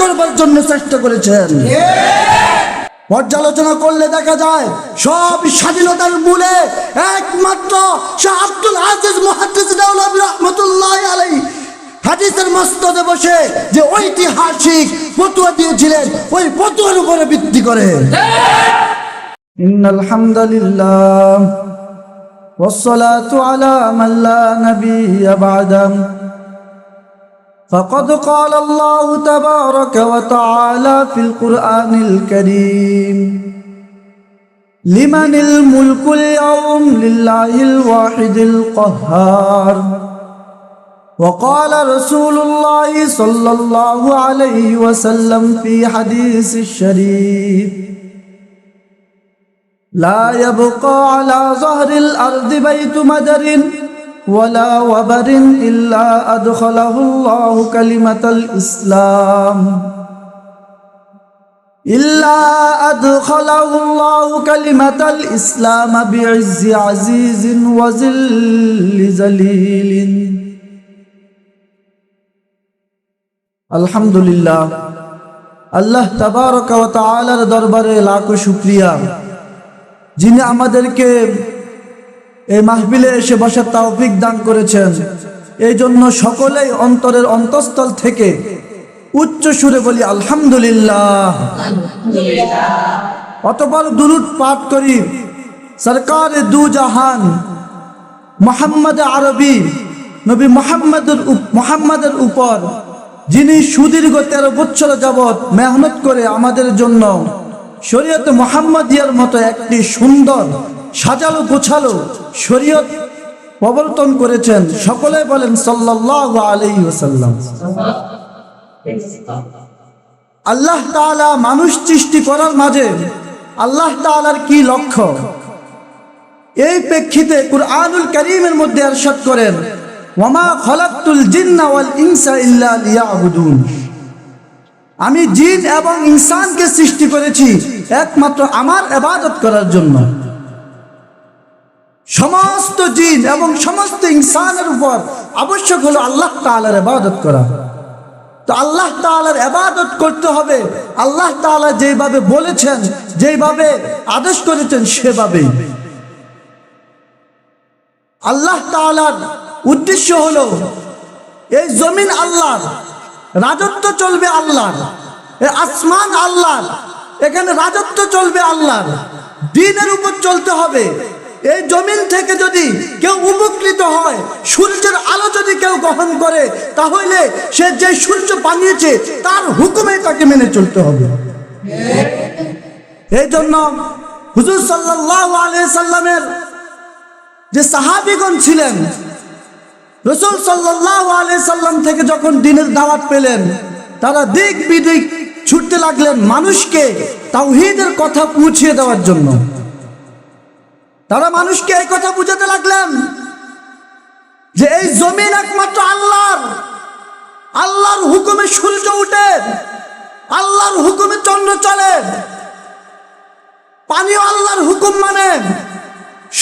কায়েম করবার জন্য চেষ্টা করেছেন পর্যালোচনা করলে দেখা যায় সব স্বাধীনতার মূলে একমাত্র শাহ আব্দুল আজিজ মুহাদ্দিস দাউলাবি রহমতুল্লাহ আলাই হাদিসের মস্তদে বসে যে ঐতিহাসিক ফতুয়া দিয়েছিলেন ওই ফতুয়ার উপরে ভিত্তি করে إن الحمد لله والصلاة على من لا نبي بعده فقد قال الله تبارك وتعالى في القرآن الكريم. لمن الملك اليوم لله الواحد القهار. وقال رسول الله صلى الله عليه وسلم في حديث الشريف لا يبقى على ظهر الأرض بيت مدر ولا وبر إلا أدخله الله كلمة الإسلام إلا أدخله الله كلمة الإسلام بعز عزيز وذل ذليل الحمد لله আল্লাহ তাবারক ওয়া তাআলার দরবারে লাখো শুকরিয়া যিনি আমাদেরকে এই মাহবিলে এসে বসার তৌফিক দান করেছেন। এই জন্য সকলেই অন্তরের অন্তঃস্থল থেকে উচ্চ সুরে বলি আলহামদুলিল্লাহ। অতপর দুরুদ পাঠ করি। সরকার দু জাহান মোহাম্মদ আরবি নবী মোহাম্মদের মোহাম্মদের উপর যিনি সুদীর্ঘ তেরো বছর যাবৎ মেহনত করে আমাদের জন্য শরীয়ত মোহাম্মদিয়ার মতো একটি সুন্দর সাজালো গোছালো শরীয়ত প্রবর্তন করেছেন, সকলে বলেন সাল্লাল্লাহু আলাইহি ওয়াসাল্লাম। আল্লাহ তাআলা মানুষ সৃষ্টি করার মাঝে আল্লাহ তাআলার কি লক্ষ্য? এই প্রেক্ষিতে কুরআনুল করিমের মধ্যে এরশাদ করেন, ওয়ামা খলাকতুল জিন্না ওয়াল ইনসা ইল্লা লিয়াবুদুন। আমি জিন এবং ইনসানকে সৃষ্টি করেছি একমাত্র আমার ইবাদত করার জন্য। সমস্ত জিন এবং সমস্ত ইনসানের উপর আবশ্যক হলো আল্লাহ তাআলার ইবাদত করা। তো আল্লাহ তাআলার ইবাদত করতে হবে। আল্লাহ তাআলা যেভাবে বলেছেন, যেভাবে আদেশ করেছেন, সেভাবেই। আল্লাহ তাআলার উদ্দেশ্য হলো, এই জমিন আল্লাহর, রাজত্ব চলবে আল্লাহর আসমান আল্লাহর, এখানে রাজত্ব চলবে আল্লাহর, দিনের উপর চলতে হবে। এই জমিন থেকে যদি কেউ উপকৃত হয়, সূর্যের আলো যদি কেউ গ্রহণ করে, তাহলে সে যে সূর্য বানিয়েছে, তার হুকুমে তাকে মেনে চলতে হবে। এই জন্য হুজুর সাল্লামের যে সাহাবিগণ ছিলেন, রসুল সাল্লাহ সাল্লাম থেকে যখন দিনের দাওয়াত পেলেন, তারা দিক বিদিক ছুটতে লাগলেন মানুষকে তাওহীদের কথা পৌঁছিয়ে দেওয়ার জন্য। তারা মানুষকে এই কথা বুঝাতে লাগলেন যে এই জমিন একমাত্র আল্লাহর। আল্লাহর হুকুমে সূর্য উঠে, আল্লাহর হুকুমে চন্দ্র চলে, পানিও আল্লাহর হুকুম মানে।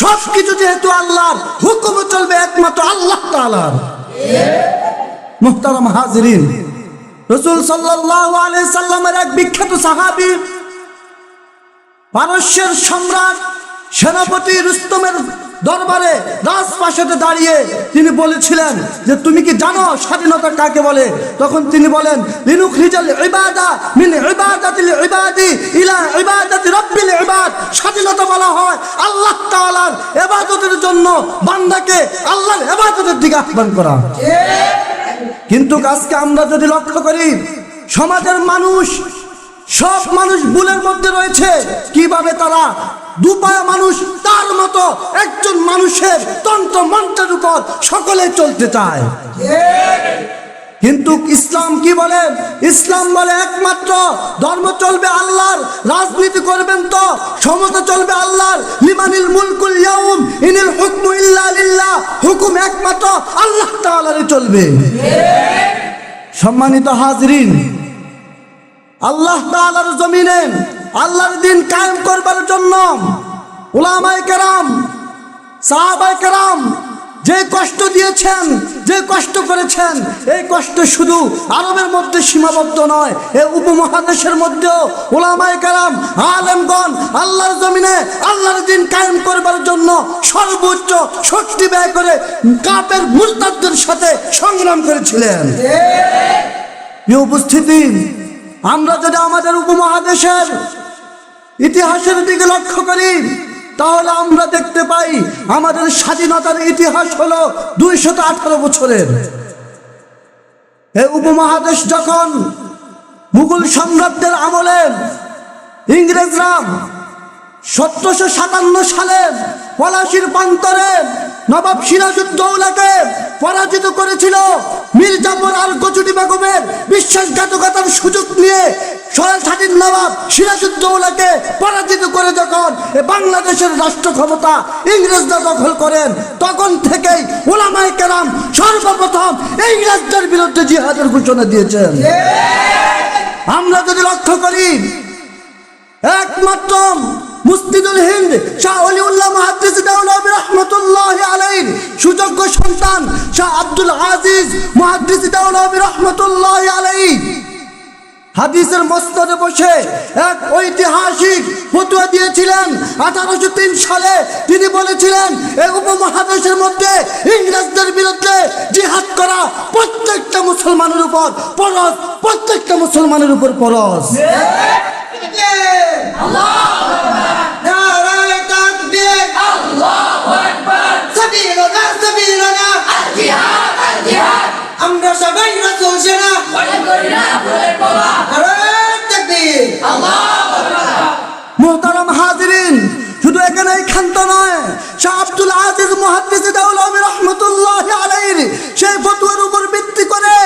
সব কিছু যেহেতু আল্লাহর হুকুমে চলবে একমাত্র আল্লাহ তাআলার। মুহতারাম হাজিরিন, রসুল সাল্লাল্লাহু আলাইহি সাল্লামের এক বিখ্যাত সাহাবী, পারস্যের সম্রাট সেনাপতি রুস্তমের দরবারে রাজপ্রাসাদে দাঁড়িয়ে তিনি বলেছিলেন যে তুমি কি জানো স্বাধীনতা কাকে বলে? তখন তিনি বলেন লিনুক রিজাল ইবাদা মিন ইবাদাতিল ইবাদি ইলা ইবাদাতি রাব্বিল ইবাদ। স্বাধীনতা বলা হয় আল্লাহ তাআলার ইবাদতের জন্য বান্দাকে আল্লাহর ইবাদতের দিকে আহ্বান করা। কিন্তু আজকে আমরা যদি লক্ষ্য করি সমাজের মানুষ সব মানুষ ভুলের মধ্যে রয়েছে। কীভাবে তারা দুপায়া মানুষ, তার মতো একজন মানুষের তন্ত্র মন্ত্রের উপর সকলে চলতে চায়। কিন্তু ইসলাম কি বলে? ইসলাম বলে একমাত্র ধর্ম চলবে আল্লাহর, রাজনীতি করবেন তো, সমতা চলবে আল্লাহর। লিমানিল মুলকুল ইয়াউম, ইনিল হুকমু ইল্লা লিল্লাহ, হুকুম একমাত্র আল্লাহ তাআলারই চলবে। সম্মানিত হাজরিন আল্লাহ তাআলার জমিনে আল্লাহর দিন কায়েম করবার জন্য উলামায়ে কেরাম সাহাবায়ে কেরাম যে কষ্ট দিয়েছেন যে কষ্ট করেছেন এই কষ্ট শুধু আরবের মধ্যে সীমাবদ্ধ নয় এই উপমহাদেশের মধ্যেও ওলামায় কালাম আলেমগণ আল্লাহর জমিনে আল্লাহর দিন কায়েম করবার জন্য সর্বোচ্চ শক্তি ব্যয় করে কাপের মুরতাদদের সাথে সংগ্রাম করেছিলেন। উপস্থিতি আমরা যদি আমাদের উপমহাদেশের ইতিহাসের দিকে লক্ষ্য করি, তাহলে আমরা দেখতে পাই আমাদের স্বাধীনতার ইতিহাস হলো দুইশত আঠারো বছরের। এই উপমহাদেশ যখন মুঘল সম্রাটদের আমলে ইংরেজরা সতেরোশো সাতান্ন সালে পলাশির প্রান্তরে নবাব সিরাজউদ্দৌলাকে পরাজিত করেছিল মির্জাপুর আর কচুটি বেগমের বিশ্বাসঘাতকতার সুযোগ নিয়ে সরাল স্বাধীন নবাব সিরাজউদ্দৌলাকে পরাজিত করে যখন বাংলাদেশের রাষ্ট্র ক্ষমতা ইংরেজরা দখল করেন, তখন থেকেই ওলামায় কেরাম সর্বপ্রথম ইংরেজদের বিরুদ্ধে জিহাদের ঘোষণা দিয়েছেন। আমরা যদি লক্ষ্য করি, একমাত্র মুস্তিদুল হিন্দ শাহ অলিউল্লাহ মুহাদ্দিস দাউলাবি রহমতুল্লাহ আলাইহির সুযোগ্য সন্তান শাহ আব্দুল আজিজ মুহাদ্দিস দাউলাবি রহমতুল্লাহ আলাইহি। হাদিসের মস্তদে বসে এক ঐতিহাসিক ফতুয়া দিয়েছিলেন। আঠারোশো তিন সালে তিনি বলেছিলেন, এই উপমহাদেশের মধ্যে ইংরেজদের বিরুদ্ধে জিহাদ করা প্রত্যেকটা মুসলমানের উপর পরশ, প্রত্যেকটা মুসলমানের উপর পরশ। মোহতারাম হাজিরিন শুধু এখানেই ক্ষান্ত নয় শাহ আব্দুল আজিজ মুহাদ্দিস দাউলামি রহমতুল্লাহ আলাইহির সেই ফতোয়ার উপর ভিত্তি করে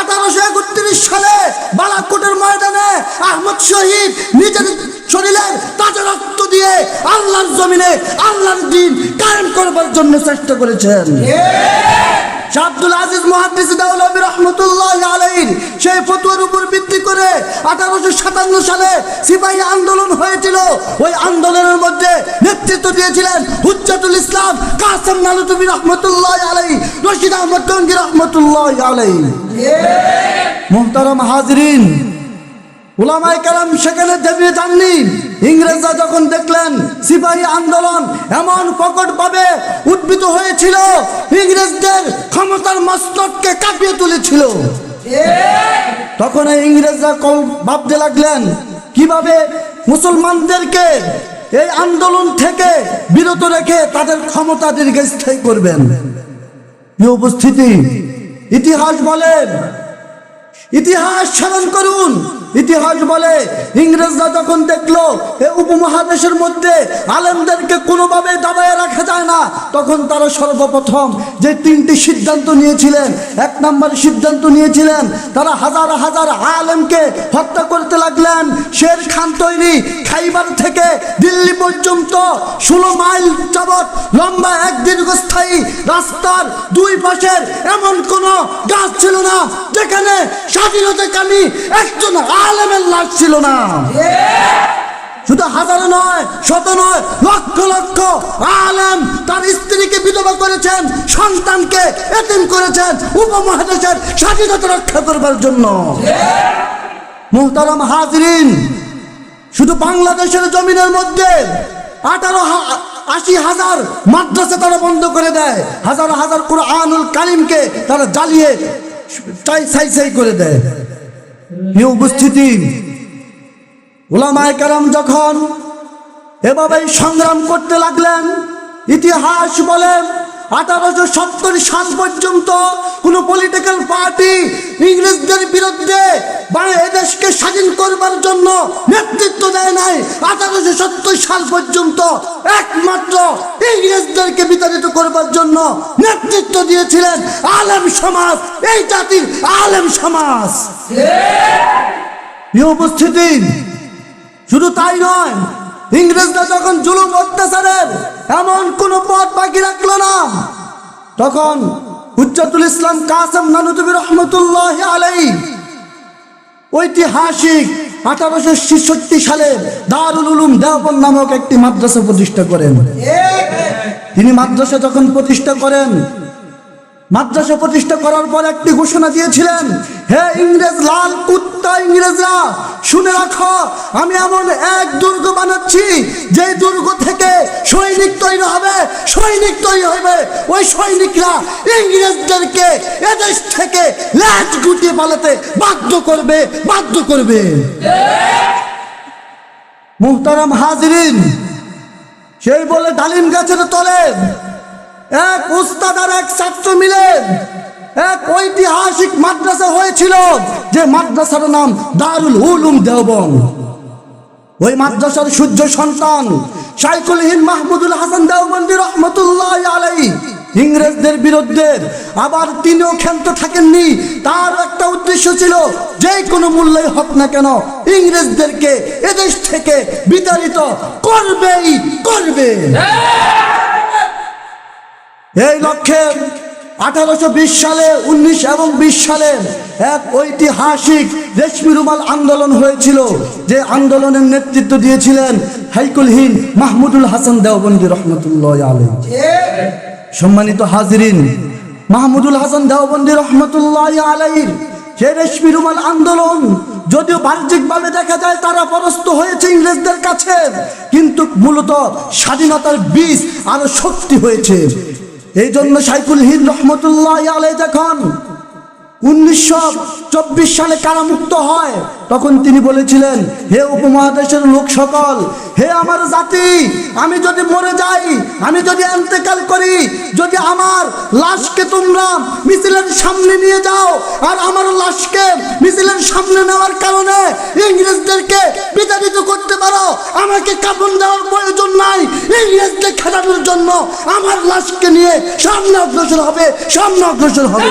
আঠারোশো একত্রিশ সালে বালাকোটের ময়দানে আহমদ শহীদ নিজের শরীরের তাজা রক্ত দিয়ে আল্লাহর জমিনে আল্লাহর দিন কায়েম করবার জন্য চেষ্টা করেছেন। শাহ আব্দুল আজিজ মুহাদ্দিস দাউলাবি রহমতুল্লাহ আলাইহির সেই ফতোয়ার আঠারোশো সাতান্ন সালে সিপাহী আন্দোলন হয়েছিল। ওই আন্দোলনের মধ্যে নেতৃত্ব দিয়েছিলেন হুজ্জাতুল ইসলাম কাসেম নালুতুবি রহমতুল্লাহ আলাইহি, রশিদ আহমদ গঙ্গি রহমতুল্লাহ আলাইহি। মোহতারাম হাজরিন ওলামাই কালাম সেখানে দেবিয়ে যাননি। ইংরেজরা যখন দেখলেন সিপাহী আন্দোলন এমন প্রকট ভাবে উদ্ভূত হয়েছিল, ইংরেজদের ক্ষমতার মস্তককে কাঁপিয়ে তুলেছিল। তখন এই ইংরেজরা কল ভাবতে লাগলেন, কীভাবে মুসলমানদেরকে এই আন্দোলন থেকে বিরত রেখে তাদের ক্ষমতা দীর্ঘস্থায়ী করবেন? উপস্থিতি? ইতিহাস বলেন ইতিহাস স্মরণ করুন। ইতিহাস বলে, ইংরেজরা যখন দেখল এ উপমহাদেশের মধ্যে আলেমদেরকে কোনোভাবে দাবায় রাখা যায় না, তখন তারা সর্বপ্রথম যে তিনটি সিদ্ধান্ত নিয়েছিলেন, এক নম্বর সিদ্ধান্ত নিয়েছিলেন, তারা হাজার হাজার আলেমকে হত্যা করতে লাগলেন। শের খান তৈরি খাইবার থেকে দিল্লি পর্যন্ত ষোলো মাইল যাবৎ লম্বা এক দীর্ঘস্থায়ী রাস্তার দুই পাশের এমন কোনো গাছ ছিল না যেখানে স্বাধীনতাকামী একজন আলেমের লাশ ছিল না। শুধু হাজার নয়, শত নয়, লক্ষ লক্ষ আলেম তার স্ত্রীকে বিধবা করেছেন, সন্তানকে এতিম করেছেন, উপমহাদেশের স্বাধীনতা রক্ষা করবার জন্য। মোহতারাম হাজরিন শুধু বাংলাদেশের জমিনের মধ্যে আঠারো আশি হাজার মাদ্রাসা তারা বন্ধ করে দেয়। হাজার হাজার কোরআনুল কালিমকে তারা জ্বালিয়ে সাই সাই করে দেয়। উপস্থিতি ওলামায় কারাম যখন এভাবেই সংগ্রাম করতে লাগলেন, ইতিহাস বলেন, আঠারোশো সত্তর সাল পর্যন্ত কোনো পলিটিক্যাল পার্টি ইংরেজদের বিরুদ্ধে এদেশকে স্বাধীন করবার জন্য নেতৃত্ব দেয় নাই। আঠারোশো সত্তর সাল পর্যন্ত একমাত্র ইংরেজদেরকে বিতাড়িত করবার জন্য নেতৃত্ব দিয়েছিলেন আলেম সমাজ, এই জাতির আলেম সমাজ। উপস্থিতি শুধু তাই নয়, ইংরেজরা যখন জুলুম অত্যাচারের এমন কোন পথ বাকি রাখল না, তখন হুজ্জাতুল ইসলাম কাসেম নানুতুবি রহমতুল্লাহ আলাই ঐতিহাসিক আঠারোশো ছেষট্টি সালে দারুল উলুম দেওবন নামক একটি মাদ্রাসা প্রতিষ্ঠা করেন। তিনি মাদ্রাসা যখন প্রতিষ্ঠা করেন মাদ্রাসা প্রতিষ্ঠা করার পর একটি ঘোষণা দিয়েছিলেন, হে ইংরেজ লাল কুত্তা ইংরেজরা, শুনে রাখো, আমি এমন এক দুর্গ বানাচ্ছি যে দুর্গ থেকে সৈনিক তৈরি হবে, সৈনিক তৈরি হবে ওই সৈনিকরা ইংরেজদেরকে এদেশ থেকে ল্যাচ গুটিয়ে পালাতে বাধ্য করবে বাধ্য করবে। মুহতারাম হাজরিন, সেই বলে ডালিম গাছের তলে এক উস্তাদ আর এক ছাত্র মিলে এক ঐতিহাসিক মাদ্রাসা হয়েছিল, যে মাদ্রাসার নাম দারুল উলুম দেওবন ওই মাদ্রাসার সূর্য সন্তান শাইকুল হিন মাহমুদুল হাসান দেওবন্দি রহমতুল্লাহ আলাই ইংরেজদের বিরুদ্ধে আবার তিনিও ক্ষান্ত থাকেননি। তার একটা উদ্দেশ্য ছিল, যে কোনো মূল্যই হোক না কেন, ইংরেজদেরকে এদেশ থেকে বিতাড়িত করবেই করবে। এই লক্ষ্যে আঠারোশো বিশ সালে, উনিশ এবং বিশ সালে এক ঐতিহাসিক রেশমি রুমাল আন্দোলন হয়েছিল, যে আন্দোলনের নেতৃত্ব দিয়েছিলেন হাইকুলহীন মাহমুদুল হাসান দেওবন্দি রহমতুল্লাহ আলী সম্মানিত হাজরিন, মাহমুদুল হাসান দেওবন্দি রহমতুল্লাহ আলাইর সে রেশমি রুমাল আন্দোলন যদিও বাহ্যিকভাবে দেখা যায় তারা পরস্ত হয়েছে ইংরেজদের কাছে, কিন্তু মূলত স্বাধীনতার বীজ আরও শক্তি হয়েছে। এই জন্য সাইকুল হিন রহমতুল্লাহ আলে যখন উনিশশো চব্বিশ সালে কারামুক্ত হয়? তখন তিনি বলেছিলেন, হে উপমহাদেশের লোক সকল, হে আমার জাতি, আমি যদি মরে যাই, আমি যদি এন্তেকাল করি, যদি আমার লাশকে তোমরা মিছিলের সামনে নিয়ে যাও, আর আমার লাশকে মিছিলের সামনে নেওয়ার কারণে ইংরেজদেরকে বিতাড়িত করতে পারো, আমাকে কাপন দেওয়ার প্রয়োজন নাই। ইংরেজদের খেলানোর জন্য আমার লাশকে নিয়ে সামনে অগ্রসর হবে, সামনে অগ্রসর হবে।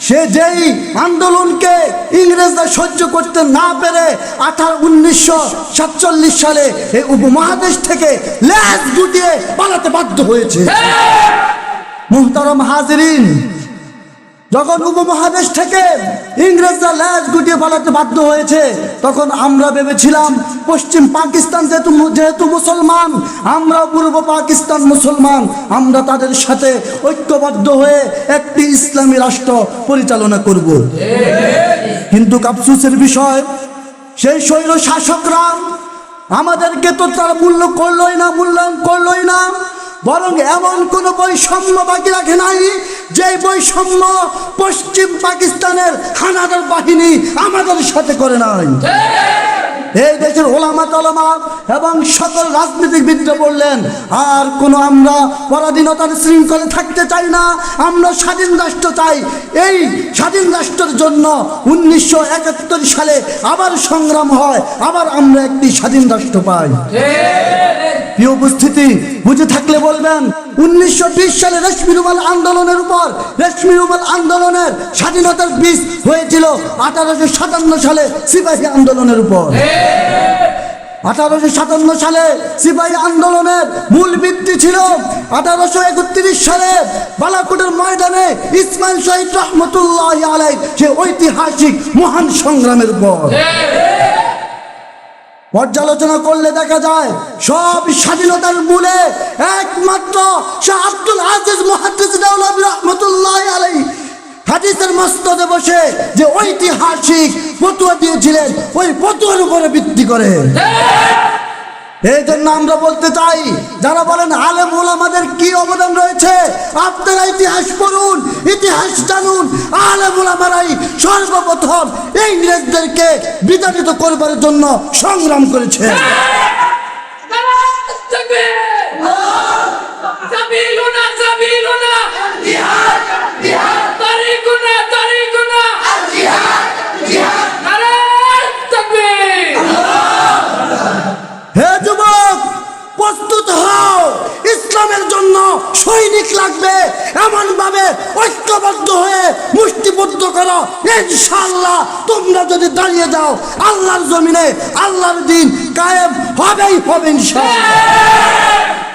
সে যেই আন্দোলনকে ইংরেজরা সহ্য করতে না পেরে আঠারো উনিশশো সাতচল্লিশ সালে এই উপমহাদেশ থেকে লেজ গুটিয়ে পালাতে বাধ্য হয়েছে। মোহতারম হাজরিন যখন উপমহাদেশ থেকে ইংরেজরা ল্যাজ গুটিয়ে পালাতে বাধ্য হয়েছে, তখন আমরা ভেবেছিলাম, পশ্চিম পাকিস্তান যেহেতু যেহেতু মুসলমান আমরা পূর্ব পাকিস্তান মুসলমান, আমরা তাদের সাথে ঐক্যবদ্ধ হয়ে একটি ইসলামী রাষ্ট্র পরিচালনা করব। কিন্তু আফসোসের বিষয়, সেই স্বৈর শাসকরা আমাদেরকে তো তারা মূল্য করলোই না, মূল্যায়ন করলোই না। বরং এমন কোন বৈষম্য বাকি রাখে নাই যে বৈষম্য পশ্চিম পাকিস্তানের হানাদার বাহিনী আমাদের সাথে করে নাই। এই দেশের ওলামা তলামা এবং সকল রাজনীতিবিদরা বললেন আর কোনো আমরা পরাধীনতার শৃঙ্খলে থাকতে চাই না আমরা স্বাধীন রাষ্ট্র চাই। এই স্বাধীন রাষ্ট্রের জন্য উনিশশো একাত্তর সালে আবার সংগ্রাম হয় আবার আমরা একটি স্বাধীন রাষ্ট্র পাই। প্রিয় উপস্থিতি বুঝে থাকলে বলবেন উনিশশো সালে রেশমি রুমাল আন্দোলনের উপর রেশমি রুমাল আন্দোলনের স্বাধীনতার বীজ হয়েছিল আঠারোশো সাতান্ন সালে সিপাহী আন্দোলনের উপর। আঠারোশো সাতান্ন সালে সিপাহী আন্দোলনের মূল ভিত্তি ছিল আঠারোশো একত্রিশ সালে বালাকোটের ময়দানে ইসমাইল শহীদ রহমতুল্লাহ আলাই সে ঐতিহাসিক মহান সংগ্রামের উপর। পর্যালোচনা করলে দেখা যায়, সব স্বাধীনতার মূলে একমাত্র শাহ আব্দুল আজিজ দাউলাবি রহমতুল্লাহ আলাই হাদিসের মস্তদে বসে যে ঐতিহাসিক পতুয়া দিয়েছিলেন, ওই পতুয়ার উপরে ভিত্তি করে। এই জন্য আমরা বলতে চাই, যারা বলেন আলেম আমাদের কি অবদান রয়েছে, আপনারা ইতিহাস পড়ুন, ইতিহাস জানুন আলেম ওলামারাই সর্বপ্রথম ইংরেজদেরকে বিতাড়িত করবার জন্য সংগ্রাম করেছে! করো ইনশাআল্লাহ তোমরা যদি দাঁড়িয়ে যাও আল্লাহর জমিনে আল্লাহর দিন কায়েম হবেই হবে ইনশাআল্লাহ।